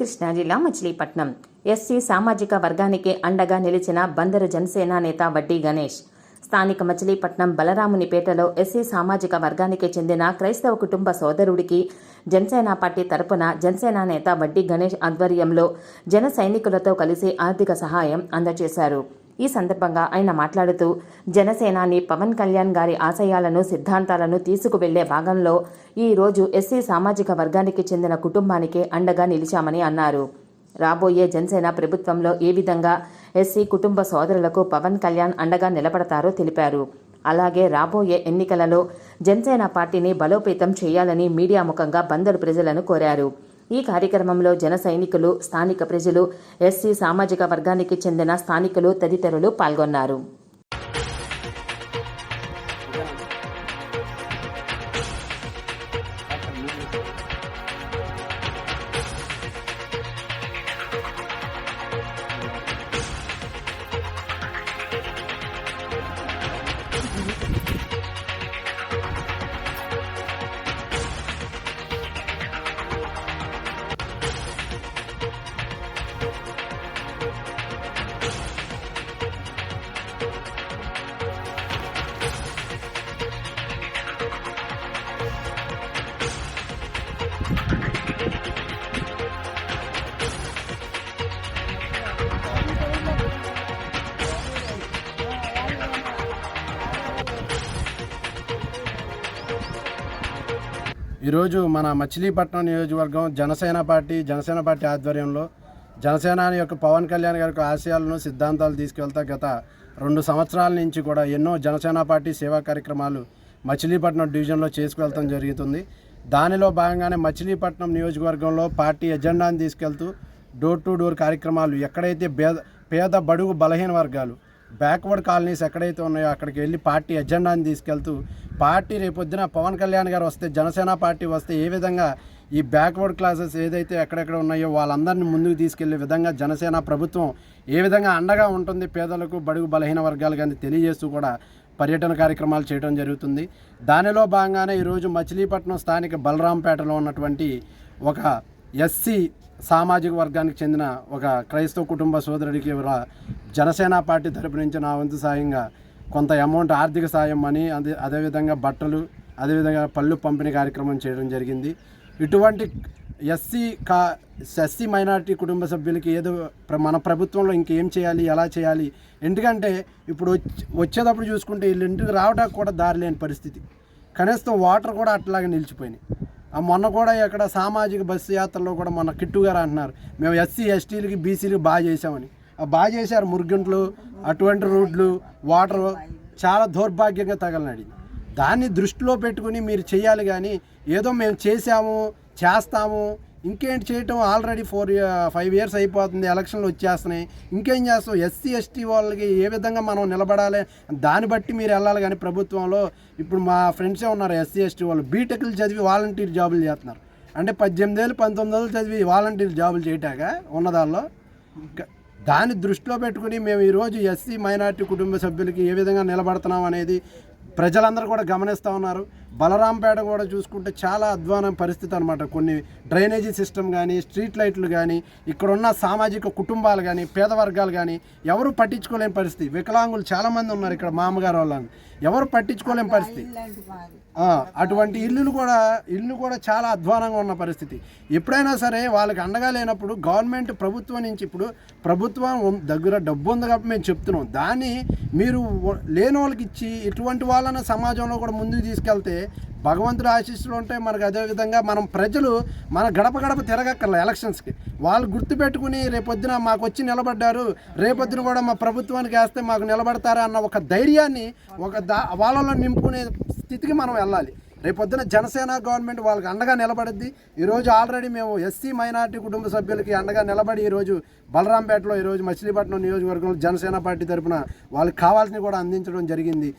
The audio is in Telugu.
కృష్ణా జిల్లా మచిలీపట్నం. ఎస్సీ సామాజిక వర్గానికి అండగా నిలిచిన బందరు జనసేన నేత వడ్డీ గణేష్. స్థానిక మచిలీపట్నం బలరామునిపేటలో ఎస్సీ సామాజిక వర్గానికి చెందిన క్రైస్తవ కుటుంబ సోదరుడికి జనసేన పార్టీ తరపున జనసేన నేత వడ్డీ గణేష్ ఆధ్వర్యంలో జన సైనికులతో కలిసి ఆర్థిక సహాయం అందజేశారు. ఈ సందర్భంగా ఆయన మాట్లాడుతూ జనసేనాని పవన్ కళ్యాణ్ గారి ఆశయాలను సిద్ధాంతాలను తీసుకువెళ్ళే భాగంలో ఈరోజు ఎస్సీ సామాజిక వర్గానికి చెందిన కుటుంబానికి అండగా నిలిచామని అన్నారు. రాబోయే జనసేన ప్రభుత్వంలో ఏ విధంగా ఎస్సీ కుటుంబ సోదరులకు పవన్ కళ్యాణ్ అండగా నిలబడతారో తెలిపారు. అలాగే రాబోయే ఎన్నికలలో జనసేన పార్టీని బలోపేతం చేయాలని మీడియా ముఖంగా బందరు ప్రజలను కోరారు. ఈ కార్యక్రమంలో జన సైనికులు స్థానిక ప్రజలు ఎస్సీ సామాజిక వర్గానికి చెందిన స్థానికులు తదితరులు పాల్గొన్నారు. ఈరోజు మన మచిలీపట్నం నియోజకవర్గం జనసేన పార్టీ జనసేన పార్టీ ఆధ్వర్యంలో జనసేన యొక్క పవన్ కళ్యాణ్ గారి ఆశయాలను సిద్ధాంతాలు తీసుకెళ్తా గత రెండు సంవత్సరాల నుంచి కూడా ఎన్నో జనసేన పార్టీ సేవా కార్యక్రమాలు మచిలీపట్నం డివిజన్లో చేసుకువెళ్తాం జరుగుతుంది. దానిలో భాగంగానే మచిలీపట్నం నియోజకవర్గంలో పార్టీ ఎజెండాను తీసుకెళ్తూ డోర్ టు డోర్ కార్యక్రమాలు ఎక్కడైతే పేద పేద బడుగు బలహీన వర్గాలు బ్యాక్వర్డ్ కాలనీస్ ఎక్కడైతే ఉన్నాయో అక్కడికి వెళ్ళి పార్టీ ఎజెండాని తీసుకెళ్తూ పార్టీ రేపొద్దున పవన్ కళ్యాణ్ గారు వస్తే జనసేన పార్టీ వస్తే ఏ విధంగా ఈ బ్యాక్వర్డ్ క్లాసెస్ ఏదైతే ఎక్కడెక్కడ ఉన్నాయో వాళ్ళందరినీ ముందుకు తీసుకెళ్ళే విధంగా జనసేన ప్రభుత్వం ఏ విధంగా అండగా ఉంటుంది పేదలకు బడుగు బలహీన వర్గాలు కానీ తెలియజేస్తూ కూడా పర్యటన కార్యక్రమాలు చేయడం జరుగుతుంది. దానిలో భాగంగానే ఈరోజు మచిలీపట్నం స్థానిక బలరాంపేటలో ఉన్నటువంటి ఒక ఎస్సీ సామాజిక వర్గానికి చెందిన ఒక క్రైస్తవ కుటుంబ సోదరుడికి జనసేన పార్టీ తరపు నుంచి నా వంతు సాయంగా కొంత అమౌంట్ ఆర్థిక సాయం అని అదే అదేవిధంగా బట్టలు అదేవిధంగా పళ్ళు పంపిణీ కార్యక్రమం చేయడం జరిగింది. ఇటువంటి ఎస్సీ కా ఎస్సీ మైనార్టీ కుటుంబ సభ్యులకి ఏదో ప్ర- మన ప్రభుత్వంలో ఇంకేం చేయాలి ఎలా చేయాలి? ఎందుకంటే ఇప్పుడు వచ్చి వచ్చేటప్పుడు చూసుకుంటే వీళ్ళు ఇంటికి రావడానికి కూడా దారి లేని పరిస్థితి. కనీసం వాటర్ కూడా అట్లాగే నిలిచిపోయినాయి. ఆ మొన్న కూడా ఇక్కడ సామాజిక బస్సు యాత్రలో కూడా మొన్న కిట్టు గారు అంటున్నారు మేము ఎస్సీ ఎస్టీలకి బీసీలకి బాగా చేసామని బాగా చేశారు మురుగుంట్లు అటువంటి రోడ్లు వాటర్ చాలా దౌర్భాగ్యంగా తగలనాడి. దాన్ని దృష్టిలో పెట్టుకుని మీరు చేయాలి కానీ ఏదో మేము చేసాము చేస్తాము ఇంకేంటి చేయటం ఆల్రెడీ ఫోర్ ఫైవ్ ఇయర్స్ అయిపోతుంది ఎలక్షన్లు వచ్చేస్తున్నాయి. ఇంకేం చేస్తాం? ఎస్సీ ఎస్టీ వాళ్ళకి ఏ విధంగా మనం నిలబడాలి? దాన్ని బట్టి మీరు వెళ్ళాలి కానీ ప్రభుత్వంలో ఇప్పుడు మా ఫ్రెండ్సే ఉన్నారు ఎస్సీ ఎస్టీ వాళ్ళు. బీటెక్లు చదివి వాలంటీర్ జాబులు చేస్తున్నారు. అంటే పద్దెనిమిది ఏళ్ళు పంతొమ్మిది ఏళ్ళు చదివి వాలంటీర్ జాబులు చేయటాక ఉన్నదాల్లో ఇంకా దాన్ని దృష్టిలో పెట్టుకుని మేము ఈరోజు ఎస్సీ మైనార్టీ కుటుంబ సభ్యులకి ఏ విధంగా నిలబడుతున్నాం అనేది ప్రజలందరూ కూడా గమనిస్తూ ఉన్నారు. బలరాంపేట కూడా చూసుకుంటే చాలా అధ్వానం పరిస్థితి అనమాట కొన్ని డ్రైనేజీ సిస్టమ్ కానీ స్ట్రీట్ లైట్లు కానీ ఇక్కడున్న సామాజిక కుటుంబాలు కానీ పేద వర్గాలు కానీ ఎవరు పట్టించుకోలేని పరిస్థితి. వికలాంగులు చాలామంది ఉన్నారు ఇక్కడ మామగారు వాళ్ళని. ఎవరు పట్టించుకోలేని పరిస్థితి. అటువంటి ఇల్లులు కూడా ఇల్లు కూడా చాలా అధ్వానంగా ఉన్న పరిస్థితి. ఎప్పుడైనా సరే వాళ్ళకి అండగా లేనప్పుడు గవర్నమెంట్ ప్రభుత్వం నుంచి ఇప్పుడు ప్రభుత్వం దగ్గర డబ్బు ఉంది కాబట్టి మేము చెప్తున్నాం. దాన్ని మీరు లేని వాళ్ళకి ఇచ్చి ఇటువంటి వాళ్ళని సమాజంలో కూడా ముందుకు తీసుకెళ్తే భగవంతుడు ఆశీస్సులు ఉంటే మనకు అదేవిధంగా మనం ప్రజలు మన గడప గడప తిరగక్కర్లే ఎలక్షన్స్కి. వాళ్ళు గుర్తుపెట్టుకుని రేపొద్దున మాకు వచ్చి నిలబడ్డారు రేపొద్దున కూడా మా ప్రభుత్వానికి వేస్తే మాకు నిలబడతారా అన్న ఒక ధైర్యాన్ని ఒక దా వాళ్ళలో నింపుకునే స్థితికి మనం వెళ్ళాలి. రేపొద్దున జనసేన గవర్నమెంట్ వాళ్ళకి అండగా నిలబడుద్ది. ఈరోజు ఆల్రెడీ మేము ఎస్సీ మైనార్టీ కుటుంబ సభ్యులకి అండగా నిలబడి ఈరోజు బలరాంపేటలో ఈరోజు మచిలీపట్నం నియోజకవర్గంలో జనసేన పార్టీ తరపున వాళ్ళకి కావాల్సినవి కూడా అందించడం జరిగింది.